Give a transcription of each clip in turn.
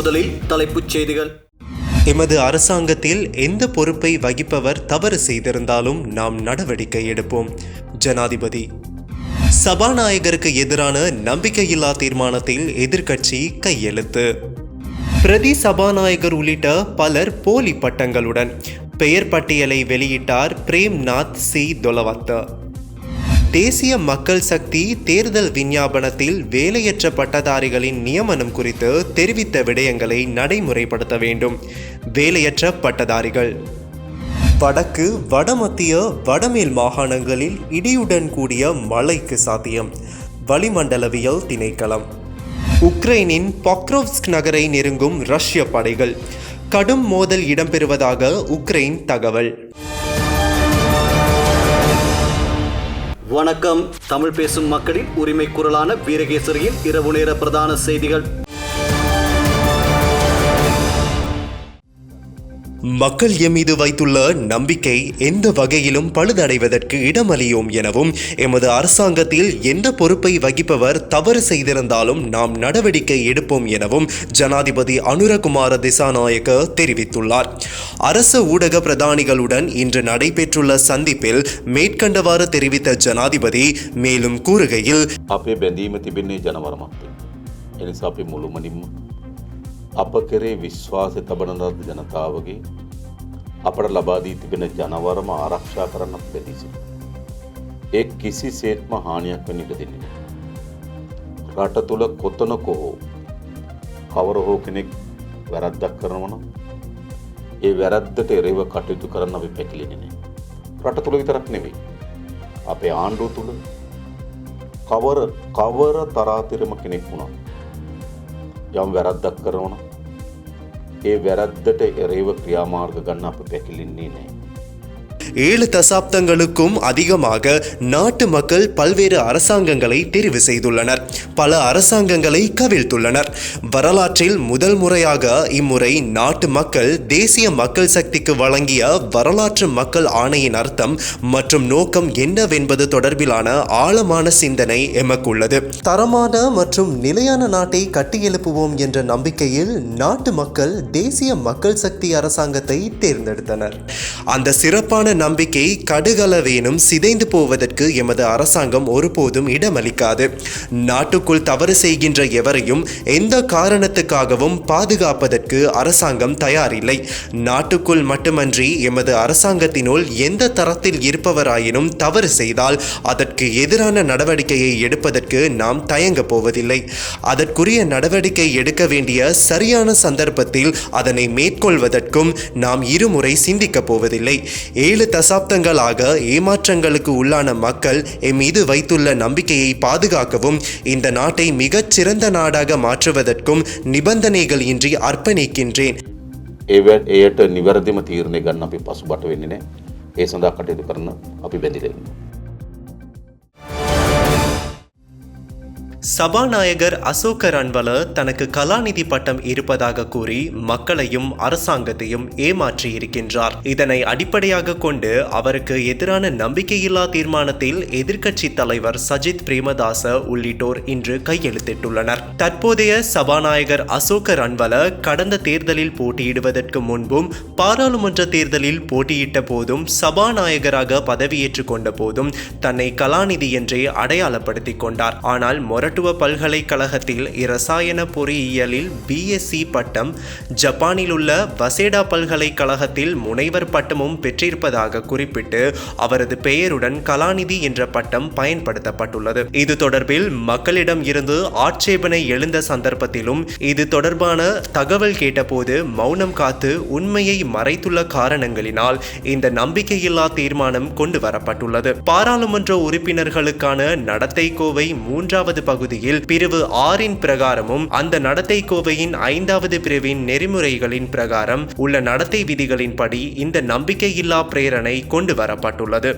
முதலில் தலைப்புச் செய்திகள். எமது அரசாங்கத்தில் எந்த பொறுப்பை வகிப்பவர் தவறு செய்திருந்தாலும் நாம் நடவடிக்கை எடுப்போம். ஜனாதிபதி. சபாநாயகருக்கு எதிரான நம்பிக்கையில்லா தீர்மானத்தில் எதிர்க்கட்சி கையெழுத்து. பிரதி சபாநாயகர் உள்ளிட்ட பலர் போலி பட்டங்களுடன். பெயர் பட்டியலை வெளியிட்டார் பிரேம்நாத் சி. தொலவத்த. தேசிய மக்கள் சக்தி தேர்தல் விஞ்ஞாபனத்தில் வேலையற்ற பட்டதாரிகளின் நியமனம் குறித்து தெரிவித்த விடயங்களை நடைமுறைப்படுத்த வேண்டும். வேலையற்ற பட்டதாரிகள். வடக்கு வடமத்திய வடமேல் மாகாணங்களில் இடியுடன் கூடிய மழைக்கு சாத்தியம். வளிமண்டலவியல் திணைக்களம். உக்ரைனின் பொக்ரோவ்ஸ்க் நகரை நெருங்கும் ரஷ்ய படைகள். கடும் மோதல் இடம்பெறுவதாக உக்ரைன் தகவல். வணக்கம். தமிழ் பேசும் மக்களின் உரிமை குரலான வீரகேசரியின் இரவு நேர பிரதான செய்திகள். மக்கள் எம் மீது வைத்துள்ள நம்பிக்கை எந்த வகையிலும் பழுதடைவதற்கு இடமளியோம் எனவும் எமது அரசாங்கத்தில் எந்த பொறுப்பை வகிப்பவர் தவறு செய்திருந்தாலும் நாம் நடவடிக்கை எடுப்போம் எனவும் ஜனாதிபதி அனுரகுமார திசாநாயக்க தெரிவித்துள்ளார். அரச ஊடக பிரதானிகளுடன் இன்று நடைபெற்றுள்ள சந்திப்பில் மேற்கண்டவாறு தெரிவித்த ஜனாதிபதி மேலும் கூறுகையில் අපේ බැඳීම තිබෙන්නේ ජනවරමත්තේ. එනිසා අපි මුළුමනින්ම අප කෙරේ විශ්වාසය තබන ලද ජනතාවගේ අපට ලබාදී තිබෙන ජනවරම ආරක්ෂා කරන්න අපි බැදී සිටිනවා. ඒ කිසි සේත්ම හානියක් වෙන්න ඉඩ දෙන්නේ නැහැ. රට තුළ කොතනක හෝ කවර හෝ කෙනෙක් වැරද්දක් කරනවන ඒ වැරද්දට එරෙව කටයුතු කරන්න අපි පැකිලෙන නෑ. රට තුළ විතරක් නෙවෙයි. අපේ ආණ්ඩුව තුළ කවර කවර තරාතිරම කෙනෙක් වුණා. යම් වැරද්දක් කරනවන ඒ වැරද්දට එරේව ක්‍රියාමාර්ග ගන්න අප පැකිලින්නේ නෑ. ஏழு தசாப்தங்களுக்கும் அதிகமாக நாட்டு மக்கள் பல்வேறு அரசாங்கங்களை தெரிவு செய்துள்ளனர். பல அரசாங்கங்களை கவிழ்த்துள்ளனர். வரலாற்றில் முதல் முறையாக இம்முறை நாட்டு மக்கள் தேசிய மக்கள் சக்திக்கு வழங்கிய வரலாற்று மக்கள் ஆணையின் அர்த்தம் மற்றும் நோக்கம் என்னவென்பது தொடர்பிலான ஆழமான சிந்தனை எமக்குள்ளது. தரமான மற்றும் நிலையான நாட்டை கட்டியெழுப்புவோம் என்ற நம்பிக்கையில் நாட்டு மக்கள் தேசிய மக்கள் சக்தி அரசாங்கத்தை தேர்ந்தெடுத்தனர். அந்த சிறப்பான நம்பிக்கை கடுகளவேனும் சிதைந்து போவதற்கு எமது அரசாங்கம் ஒருபோதும் இடமளிக்காது. நாட்டுக்குள் தவறு செய்கின்ற எவரையும் எந்த காரணத்துக்காகவும் பாதுகாப்பதற்கு அரசாங்கம் தயாரில்லை. நாட்டுக்குள் மட்டுமன்றி எமது அரசாங்கத்தினுள் எந்த தரத்தில் இருப்பவராயினும் தவறு செய்தால் அதற்கு எதிரான நடவடிக்கையை எடுப்பதற்கு நாம் தயங்க போவதில்லை. அதற்குரிய நடவடிக்கை எடுக்க வேண்டிய சரியான சந்தர்ப்பத்தில் அதனை மேற்கொள்வதற்கும் நாம் இருமுறை சிந்திக்கப் போவதில்லை. ஏழு தசாப்தங்களாக ஏமாற்றங்களுக்கு உள்ளான மக்கள் எம் மீது வைத்துள்ள நம்பிக்கையை பாதுகாக்கவும் இந்த நாட்டை மிகச் சிறந்த நாடாக மாற்றுவதற்கும் நிபந்தனைகள் இன்றி அர்ப்பணிக்கின்றேன் ඒව එයට නිවැරදිම තීරණය ගන්න අපි පසු බට වෙන්නේ නෑ ඒ සඳහා කටයුතු කරන අපි බැඳිලෙන්න. சபாநாயகர் அசோக ரன்வல தனக்கு கலாநிதி பட்டம் இருப்பதாக கூறி மக்களையும் அரசாங்கத்தையும் ஏமாற்றி இருக்கின்றார் இதனை அடிப்படையாக கொண்டு அவருக்கு எதிரான நம்பிக்கையில்லா தீர்மானத்தில் எதிர்க்கட்சி தலைவர் சஜித் பிரேமதாச உள்ளிட்டோர் இன்று கையெழுத்திட்டுள்ளனர். தற்போதைய சபாநாயகர் அசோக ரன்வல கடந்த தேர்தலில் போட்டியிடுவதற்கு முன்பும் பாராளுமன்ற தேர்தலில் போட்டியிட்ட போதும் சபாநாயகராக பதவியேற்றுக் கொண்ட போதும் தன்னை கலாநிதி என்றே அடையாளப்படுத்திக் கொண்டார். ஆனால் மொரட்டுவ பல்கலைக்கழகத்தில் இரசாயன பொறியியலில் பிஎஸ்சி பட்டம் ஜப்பானில் உள்ள வசேடா பல்கலைக்கழகத்தில் முனைவர் பட்டமும் பெற்றிருப்பதாக குறிப்பிட்டு அவரது பெயருடன் கலாநிதி என்ற பட்டம் பயன்படுத்தப்பட்டுள்ளது. இது தொடர்பில் மக்களிடம் இருந்து ஆட்சேபனை எழுந்த சந்தர்ப்பத்திலும் இது தொடர்பான தகவல் கேட்டபோது மௌனம் காத்து உண்மையை மறைத்துள்ள காரணங்களினால் இந்த நம்பிக்கையில்லா தீர்மானம் கொண்டு வரப்பட்டுள்ளது பாராளுமன்ற உறுப்பினர்களுக்கான நடத்தை கோவை மூன்றாவது பகுதியில் பிரிவு ஆறின் பிரகாரமும் அந்த நடத்தை கோவையின் ஐந்தாவது பிரிவின் நெறிமுறைகளின் பிரகாரம் உள்ள நடத்தை விதிகளின்படி இந்த நம்பிக்கையில்லா பிரேரணை கொண்டு வரப்பட்டுள்ளது.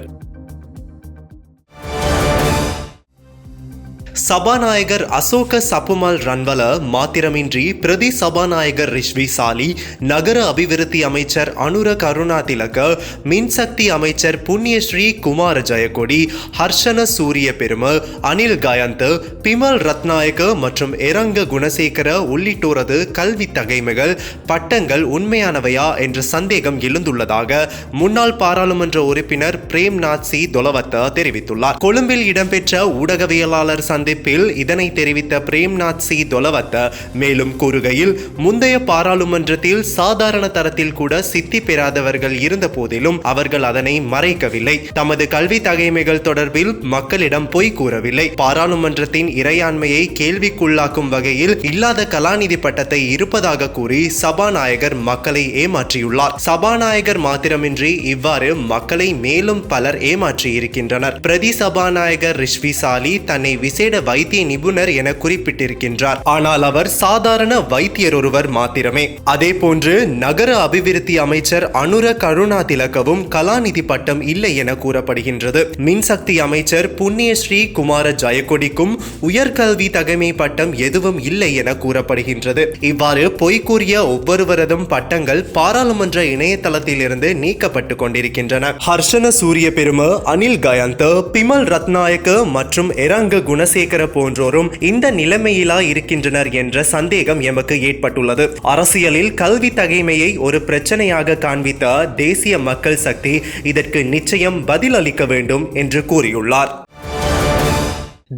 சபாநாயகர் அசோக சப்புமல் ரன்வல மாத்திரமின்றி பிரதி சபாநாயகர் ரிஷ்வி சாலி நகர அபிவிருத்தி அமைச்சர் அனுர கருணா திலக மின்சக்தி அமைச்சர் புண்ணியஸ்ரீ குமார ஜெயக்கொடி ஹர்ஷன சூரிய பெரும அனில் கயந்த் பிமல் ரத்நாயக மற்றும் எரங்க குணசேகர உள்ளிட்டோரது கல்வி தகைமைகள் பட்டங்கள் உண்மையானவையா என்ற சந்தேகம் எழுந்துள்ளதாக முன்னாள் பாராளுமன்ற உறுப்பினர் பிரேம்நாத் சி. தொலவத்த தெரிவித்துள்ளார். கொழும்பில் இடம்பெற்ற ஊடகவியலாளர் சந்திப்பில் இதனை தெரிவித்த பிரேம்நாத் சி தொலவத்த மேலும் கூறுகையில் முந்தைய பாராளுமன்றத்தில் சாதாரண தரத்தில் கூட சித்தி பெறாதவர்கள் இருந்த போதிலும் அவர்கள் அதனை மறைக்கவில்லை. தமது கல்வி தகைமைகள் தொடர்பில் மக்களிடம் பொய் கூறவில்லை. பாராளுமன்றத்தின் இறையாண்மையை கேள்விக்குள்ளாக்கும் வகையில் இல்லாத கலாநிதி பட்டத்தை இருப்பதாக கூறி சபாநாயகர் மக்களை ஏமாற்றியுள்ளார். சபாநாயகர் மாத்திரமின்றி இவ்வாறு மக்களை மேலும் பலர் ஏமாற்றி இருக்கின்றனர் பிரதி சபாநாயகர் ரிஷ்வி சாலி தன்னை விசேட வைத்திய நிபுணர் என குறிப்பிட்டிருக்கின்றார். ஆனால் அவர் சாதாரண வைத்தியர் ஒருவர் மாத்திரமே. அதே போன்று நகர அபிவிருத்தி அமைச்சர் அனுர கருணா திலகவும் கலாநிதி பட்டம் இல்லை என கூறப்படுகின்றது. மின்சக்தி அமைச்சர் புண்ணியஸ்ரீ குமார ஜெயக்கொடிக்கும் உயர்கல்வி தகமை பட்டம் எதுவும் இல்லை என கூறப்படுகின்றது. இவ்வாறு பொய்கூறிய ஒவ்வொருவரதும் பட்டங்கள் பாராளுமன்ற இணையதளத்திலிருந்து நீக்கப்பட்டு கொண்டிருக்கின்றன. ஹர்ஷன சூரிய பெரும அனில் கயந்த பிமல் ரத்நாயக்க மற்றும் எரங்க குணசேகர் போன்றோரும் இந்த நிலைமையிலா இருக்கின்றனர் என்ற சந்தேகம் எமக்கு ஏற்பட்டுள்ளது. அரசியலில் கல்வி தகைமையை ஒரு பிரச்சனையாக காண்பித்த தேசிய மக்கள் சக்தி இதற்கு நிச்சயம் பதிலளிக்க வேண்டும் என்று கூறியுள்ளார்.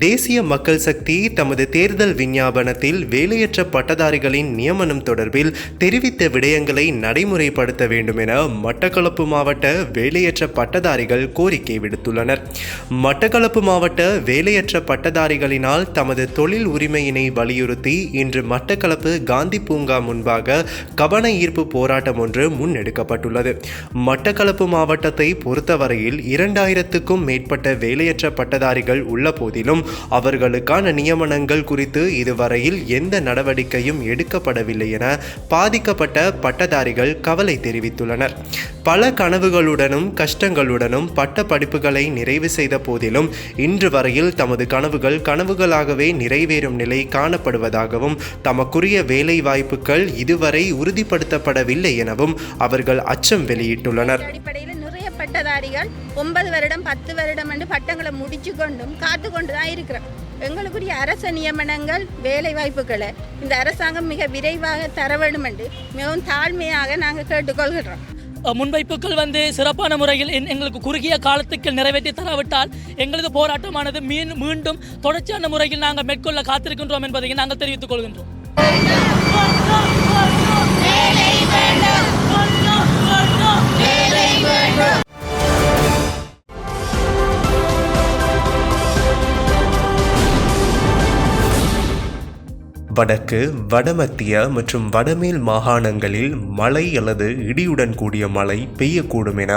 தேசிய மக்கள் சக்தி தமது தேர்தல் விஞ்ஞாபனத்தில் வேலையற்ற பட்டதாரிகளின் நியமனம் தொடர்பில் தெரிவித்த விடயங்களை நடைமுறைப்படுத்த வேண்டும் என மட்டக்களப்பு மாவட்ட வேலையற்ற பட்டதாரிகள் கோரிக்கை விடுத்துள்ளனர். மட்டக்களப்பு மாவட்ட வேலையற்ற பட்டதாரிகளினால் தமது தொழில் உரிமையினை வலியுறுத்தி இன்று மட்டக்களப்பு காந்தி பூங்கா முன்பாக கவன ஈர்ப்பு போராட்டம் ஒன்று முன்னெடுக்கப்பட்டுள்ளது. மட்டக்களப்பு மாவட்டத்தை பொறுத்தவரையில் இரண்டாயிரத்துக்கும் மேற்பட்ட வேலையற்ற பட்டதாரிகள் உள்ள போதிலும் அவர்களுக்கான நியமனங்கள் குறித்து இதுவரையில் எந்த நடவடிக்கையும் எடுக்கப்படவில்லை என பாதிக்கப்பட்ட பட்டதாரிகள் கவலை தெரிவித்துள்ளனர். பல கனவுகளுடனும் கஷ்டங்களுடனும் பட்ட படிப்புகளை நிறைவு செய்த போதிலும் இன்று வரையில் தமது கனவுகள் கனவுகளாகவே நிறைவேறும் நிலை காணப்படுவதாகவும் தமக்குரிய வேலை வாய்ப்புகள் இதுவரை உறுதிப்படுத்தப்படவில்லை எனவும் அவர்கள் அச்சம் வெளியிட்டுள்ளனர். பட்டதாரிகள் ஒன்பது வருடம் பத்து வருடம் என்று பட்டங்களை முடிச்சு கொண்டும் காத்து கொண்டு தான் இருக்கிறோம். எங்களுக்குரிய அரச நியமனங்கள் வேலை வாய்ப்புகளை இந்த அரசாங்கம் மிக விரைவாக தர வேண்டும் என்று மிகவும் தாழ்மையாக நாங்கள் கேட்டுக்கொள்கிறோம். முன்வைப்புகள் வந்து சிறப்பான முறையில் என்- எங்களுக்கு குறுகிய காலத்துக்கு நிறைவேற்றி தராவிட்டால் எங்களது போராட்டமானது மீன் மீண்டும் தொடர்ச்சியான முறையில் நாங்கள் மேற்கொள்ள காத்திருக்கின்றோம் என்பதை நாங்கள் தெரிவித்துக் கொள்கின்றோம். வடக்கு வடமத்திய மற்றும் வடமேல் மாகாணங்களில் மழை அல்லது இடியுடன் கூடிய மழை பெய்யக்கூடும் என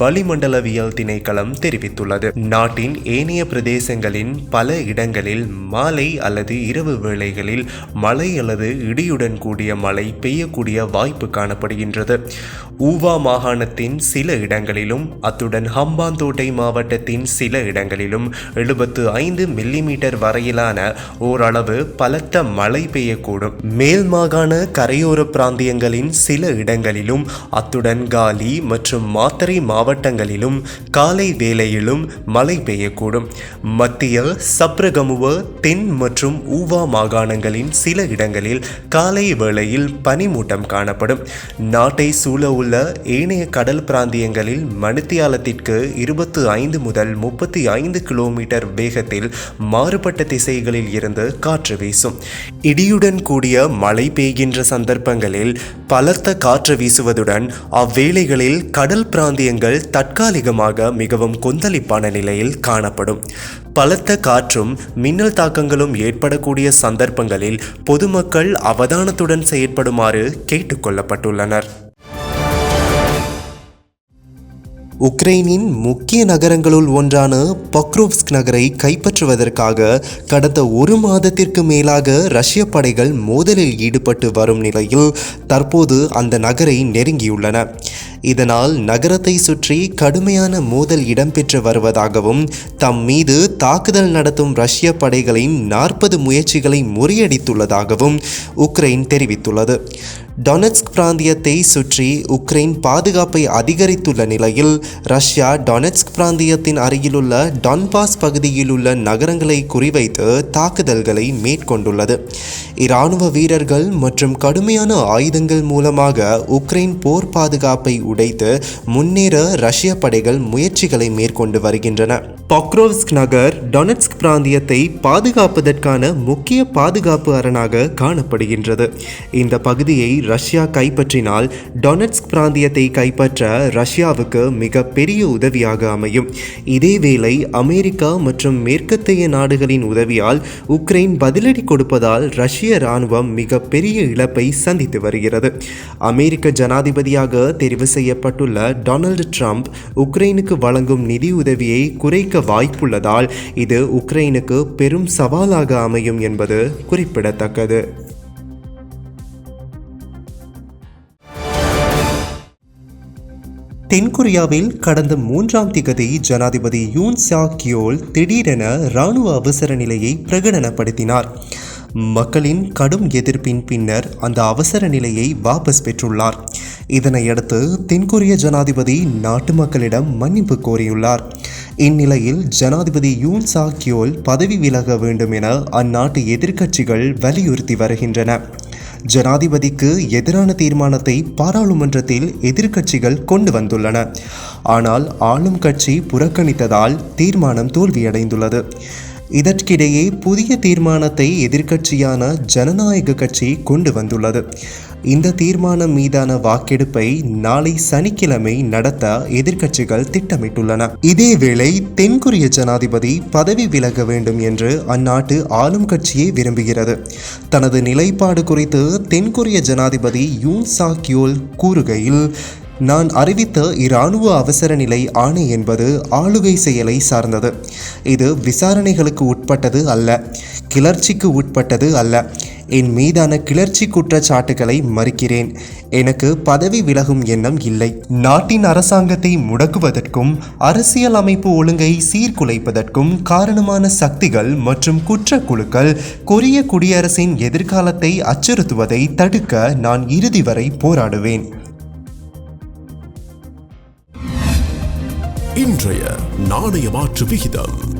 வளிமண்டலவியல் திணைக்களம் தெரிவித்துள்ளது. நாட்டின் ஏனைய பிரதேசங்களின் பல இடங்களில் மாலை அல்லது இரவு வேளைகளில் மழை அல்லது இடியுடன் கூடிய மழை பெய்யக்கூடிய வாய்ப்பு காணப்படுகின்றது. ஊவா மாகாணத்தின் சில இடங்களிலும் அத்துடன் ஹம்பாந்தோட்டை மாவட்டத்தின் சில இடங்களிலும் எழுபத்து ஐந்து மில்லிமீட்டர் வரையிலான ஓரளவு பலத்த மழை மழை பெய்யக்கூடும். மேல் மாகாண கரையோர பிராந்தியங்களின் சில இடங்களிலும் அத்துடன் காலி மற்றும் மாத்தறை மாவட்டங்களிலும் காலை வேளையிலும் மழை பெய்யக்கூடும். மத்திய சப்ரகமுவ தென் மற்றும் ஊவா மாகாணங்களின் சில இடங்களில் காலை வேளையில் பனிமூட்டம் காணப்படும். நாட்டை சூழ உள்ள ஏனைய கடல் பிராந்தியங்களில் மணித்தியாலத்திற்கு இருபத்து ஐந்து முதல் முப்பத்தி ஐந்து கிலோமீட்டர் வேகத்தில் மாறுபட்ட திசைகளில் இருந்து காற்று வீசும். இடியுடன் கூடிய மழை பெய்கின்ற சந்தர்ப்பங்களில் பலத்த காற்று வீசுவதுடன் அவ்வேளைகளில் கடல் பிராந்தியங்கள் தற்காலிகமாக மிகவும் கொந்தளிப்பான நிலையில் காணப்படும். பலத்த காற்றும் மின்னல் தாக்கங்களும் ஏற்படக்கூடிய சந்தர்ப்பங்களில் பொதுமக்கள் அவதானத்துடன் செயற்படுமாறு கேட்டுக்கொள்ளப்பட்டுள்ளனர் உக்ரைனின் முக்கிய நகரங்களுள் ஒன்றான பக்ரோவ்ஸ்க் நகரை கைப்பற்றுவதற்காக கடந்த ஒரு மாதத்திற்கு மேலாக ரஷ்ய படைகள் மோதலில் ஈடுபட்டு வரும் நிலையில் தற்போது அந்த நகரை நெருங்கியுள்ளன. இதனால் நகரத்தை சுற்றி கடுமையான மோதல் இடம்பெற்று வருவதாகவும் தம் மீது தாக்குதல் நடத்தும் ரஷ்ய படைகளின் நாற்பது முயற்சிகளை முறியடித்துள்ளதாகவும் உக்ரைன் தெரிவித்துள்ளது. டொனெட்ஸ்க் பிராந்தியத்தை சுற்றி உக்ரைன் பாதுகாப்பை அதிகரித்துள்ள நிலையில் ரஷ்யா டொனெட்ஸ்க் பிராந்தியத்தின் அருகிலுள்ள டான்பாஸ் பகுதியில் உள்ள நகரங்களை குறிவைத்து தாக்குதல்களை மேற்கொண்டுள்ளது. இராணுவ வீரர்கள் மற்றும் கடுமையான ஆயுதங்கள் மூலமாக உக்ரைன் போர் பாதுகாப்பை உடைத்து முன்னேற ரஷ்ய படைகள் முயற்சிகளை மேற்கொண்டு வருகின்றன. பொக்ரோவ்ஸ்க் நகர் டொனட்ஸ்க் பிராந்தியத்தை பாதுகாப்பதற்கான முக்கிய பாதுகாப்பு அரணாக காணப்படுகின்றது. இந்த பகுதியை ரஷ்யா கைப்பற்றினால் டொனட்ஸ்க் பிராந்தியத்தை கைப்பற்ற ரஷ்யாவுக்கு மிக பெரிய உதவியாக அமையும். இதேவேளை அமெரிக்கா மற்றும் மேற்கத்தைய நாடுகளின் உதவியால் உக்ரைன் பதிலடி கொடுப்பதால் ரஷ்ய இராணுவம் மிக பெரிய இழப்பை சந்தித்து வருகிறது. அமெரிக்க ஜனாதிபதியாக தெரிவு செய்ய செய்யப்பட்டுள்ள டொனால்டு ட்ரம்ப் உக்ரைனுக்கு வழங்கும் நிதி உதவியை குறைக்க வாய்ப்புள்ளதால் இது உக்ரைனுக்கு பெரும் சவாலாக அமையும் என்பது குறிப்பிடத்தக்கது. தென்கொரியாவில் கடந்த மூன்றாம் திகதி ஜனாதிபதி யூன் சா கியோல் திடீரென இராணுவ அவசர நிலையை பிரகடனப்படுத்தினார். மக்களின் கடும் எதிர்ப்பின் பின்னர் அந்த அவசர நிலையை வாபஸ் பெற்றுள்ளார். இதனையடுத்து தென்கொரிய ஜனாதிபதி நாட்டு மக்களிடம் மன்னிப்பு கோரியுள்ளார். இந்நிலையில் ஜனாதிபதி யூன் சா கியோல் பதவி விலக வேண்டும் என அந்நாட்டு எதிர்க்கட்சிகள் வலியுறுத்தி வருகின்றன. ஜனாதிபதிக்கு எதிரான தீர்மானத்தை பாராளுமன்றத்தில் எதிர்க்கட்சிகள் கொண்டு வந்துள்ளன. ஆனால் ஆளும் கட்சி புறக்கணித்ததால் தீர்மானம் தோல்வியடைந்துள்ளது. இதற்கிடையே புதிய தீர்மானத்தை எதிர்க்கட்சியான ஜனநாயக கட்சி கொண்டு வந்துள்ளது. இந்த தீர்மானம் மீதான வாக்கெடுப்பை நாளை சனிக்கிழமை நடத்த எதிர்க்கட்சிகள் திட்டமிட்டுள்ளன. இதேவேளை தென்கொரிய ஜனாதிபதி பதவி விலக வேண்டும் என்று அந்நாட்டு ஆளும் கட்சியே விரும்புகிறது. தனது நிலைப்பாடு குறித்து தென்கொரிய ஜனாதிபதி யூன் சாக்யோல் கூறுகையில் நான் அறிவித்த இராணுவ அவசர நிலை ஆணை என்பது ஆளுகை செயலை சார்ந்தது. இது விசாரணைகளுக்கு உட்பட்டது அல்ல கிளர்ச்சிக்கு உட்பட்டது அல்ல. என் மீதான கிளர்ச்சி குற்றச்சாட்டுகளை மறுக்கிறேன். எனக்கு பதவி விலகும் எண்ணம் இல்லை. நாட்டின் அரசாங்கத்தை முடக்குவதற்கும் அரசியல் அமைப்பு ஒழுங்கை சீர்குலைப்பதற்கும் காரணமான சக்திகள் மற்றும் குற்ற குழுக்கள் கொரிய குடியரசின் எதிர்காலத்தை அச்சுறுத்துவதை தடுக்க நான் இறுதி வரை போராடுவேன். இன்றைய நாணய மாற்று விகிதம்.